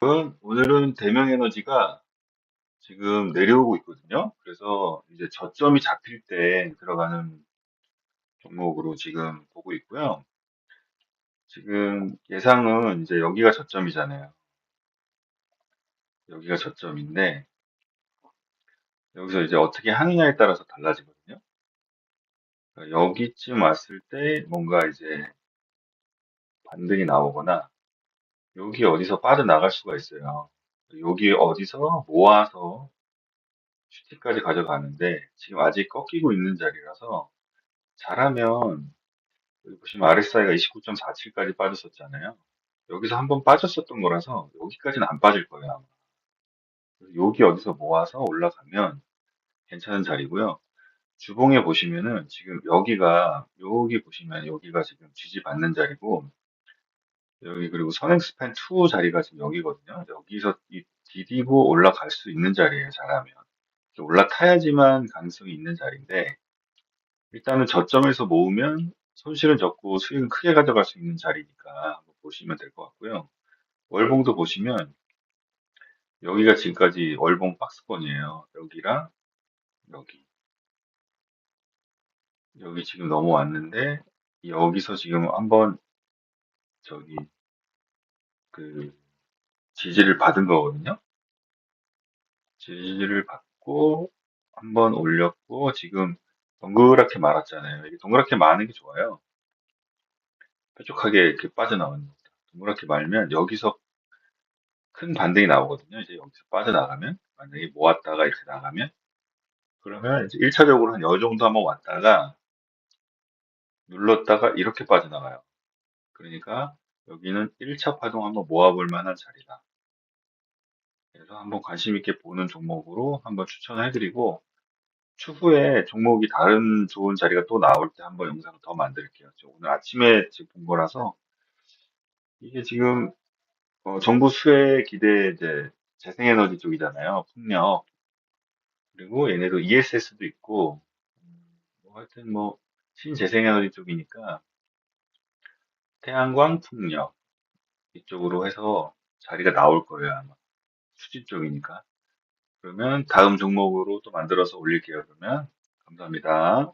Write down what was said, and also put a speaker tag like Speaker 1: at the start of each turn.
Speaker 1: 오늘은, 오늘은 대명 에너지가 지금 내려오고 있거든요. 그래서 이제 저점이 잡힐 때 들어가는 종목으로 지금 보고 있고요. 지금 예상은 이제 여기가 저점이잖아요. 여기가 저점인데 여기서 이제 어떻게 하느냐에 따라서 달라지거든요. 그러니까 여기쯤 왔을 때 뭔가 이제 반등이 나오거나 여기 어디서 빠져나갈 수가 있어요. 여기 어디서 모아서 슈티까지 가져가는데 지금 아직 꺾이고 있는 자리라서 잘하면 여기 보시면 RSI가 29.47까지 빠졌었잖아요. 여기서 한번 빠졌었던 거라서 여기까지는 안 빠질 거예요. 아마. 여기 어디서 모아서 올라가면 괜찮은 자리고요. 주봉에 보시면은 지금 여기가 여기 보시면 여기가 지금 지지 받는 자리고 여기 그리고 선행스팬 2 자리가 지금 여기거든요. 여기서 이 디디고 올라갈 수 있는 자리예요. 잘하면 올라타야지만 가능성이 있는 자리인데 일단은 저점에서 모으면 손실은 적고 수익은 크게 가져갈 수 있는 자리니까 보시면 될 것 같고요. 월봉도 보시면 여기가 지금까지 월봉 박스권이에요. 여기랑 여기 여기 지금 넘어왔는데 여기서 지금 한번 저기 그 지지를 받은 거거든요. 지지를 받고 한번 올렸고 지금 동그랗게 말았잖아요. 이게 동그랗게 마는 게 좋아요. 뾰족하게 이렇게 빠져나오는 겁니다. 동그랗게 말면 여기서 큰 반등이 나오거든요. 이제 여기서 빠져나가면 만약에 모았다가 이렇게 나가면 그러면 이제 1차적으로 한여 정도 한번 왔다가 눌렀다가 이렇게 빠져나가요. 그러니까 여기는 1차 파동 한번 모아볼 만한 자리다. 그래서 한번 관심 있게 보는 종목으로 한번 추천해드리고 추후에 종목이 다른 좋은 자리가 또 나올 때 한번 영상을 더 만들게요. 오늘 아침에 지금 본 거라서 이게 지금 어, 정부 수혜 기대 이제 재생에너지 쪽이잖아요. 풍력 그리고 얘네도 ESS도 있고 음, 뭐 하여튼 뭐 신재생에너지 쪽이니까 태양광 풍력 이쪽으로 해서 자리가 나올 거예요 아마. 수지 쪽이니까. 그러면 다음 종목으로 또 만들어서 올릴게요 그러면. 감사합니다.